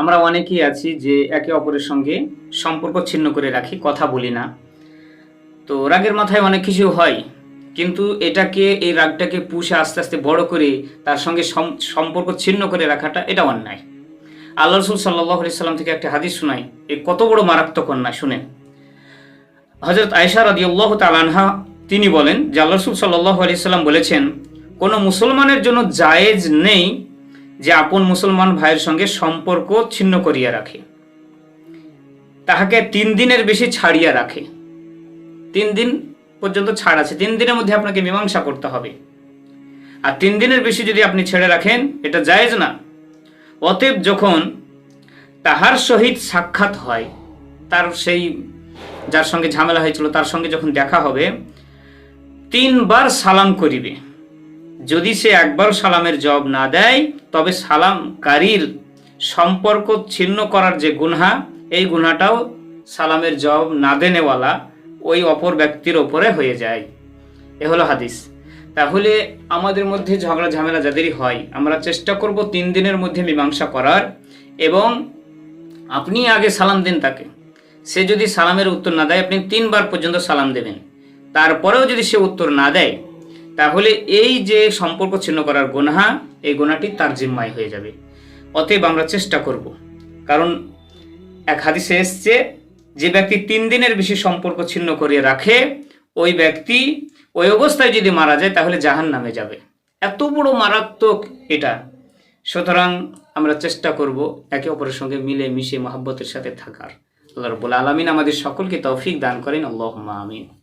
আমরা অনেকেই আছি যে একে অপরের সঙ্গে সম্পর্ক ছিন্ন করে রাখি, কথা বলি না। তো রাগের মাথায় অনেক কিছু হয়, কিন্তু এটাকে, এই রাগটাকে পুষে আস্তে আস্তে বড় করে তার সঙ্গে সম্পর্ক ছিন্ন করে রাখাটা এটা অন্যায়। আল্লাহ রসুল সাল্লাহ সাল্লাম থেকে একটা হাদিস শোনাই, এ কত বড় মারাত্মক অন্যায়, শুনেন। হজরত আয়সা রাদিউল্লাহ তালানহা তিনি বলেন যে আল্লাহ রসুল সাল্লাহ আলি সাল্লাম বলেছেন, কোনো মুসলমানের জন্য জায়েজ নেই যে আপন মুসলমান ভাইয়ের সঙ্গে সম্পর্ক ছিন্ন করিয়া রাখে। তাহাকে তিন দিনের বেশি ছাড়িয়া রাখে। তিন দিন পর্যন্ত ছাড় আছে। তিন দিনের মধ্যে আপনাকে মীমাংসা করতে হবে। আর তিন দিনের বেশি যদি আপনি ছেড়ে রাখেন, এটা জায়েজ না। অতএব যখন তাহার সহিত সাক্ষাৎ হয়, তার সেই যার সঙ্গে ঝামেলা হয়েছিল, তার সঙ্গে যখন দেখা হবে, তিনবার সালাম করিবে। যদি সে একবার সালামের জবাব না দেয়, তবে সালামকারীর সম্পর্ক ছিন্ন করার যে গুনহা, এই গুনহাটাও সালামের জবাব না দেনেওয়ালা ওই অপর ব্যক্তির ওপরে হয়ে যায়। এ হলো হাদিস। তাহলে আমাদের মধ্যে ঝগড়া ঝামেলা যাদেরই হয়, আমরা চেষ্টা করব তিন দিনের মধ্যে মীমাংসা করার এবং আপনি আগে সালাম দেন তাকে। সে যদি সালামের উত্তর না দেয়, আপনি তিনবার পর্যন্ত সালাম দেবেন। তারপরেও যদি সে উত্তর না দেয় তাহলে এই যে সম্পর্ক ছিন্ন করার গুনাহা, এই গোনাটি তার জিম্মায় হয়ে যাবে। অতএব আমরা চেষ্টা করব। কারণ এক হাদিসে এসছে, যে ব্যক্তি তিন দিনের বেশি সম্পর্ক ছিন্ন করে রাখে, ওই ব্যক্তি ওই অবস্থায় যদি মারা যায়, তাহলে জাহান নামে যাবে। এত বড় মারাত্মক এটা। সুতরাং আমরা চেষ্টা করব একে অপরের সঙ্গে মিলে মিশে মহাব্বতের সাথে থাকার। আল্লাহ রবুল আলমিন আমাদের সকলকে তৌফিক দান করেন। আল্লাহ আমিন।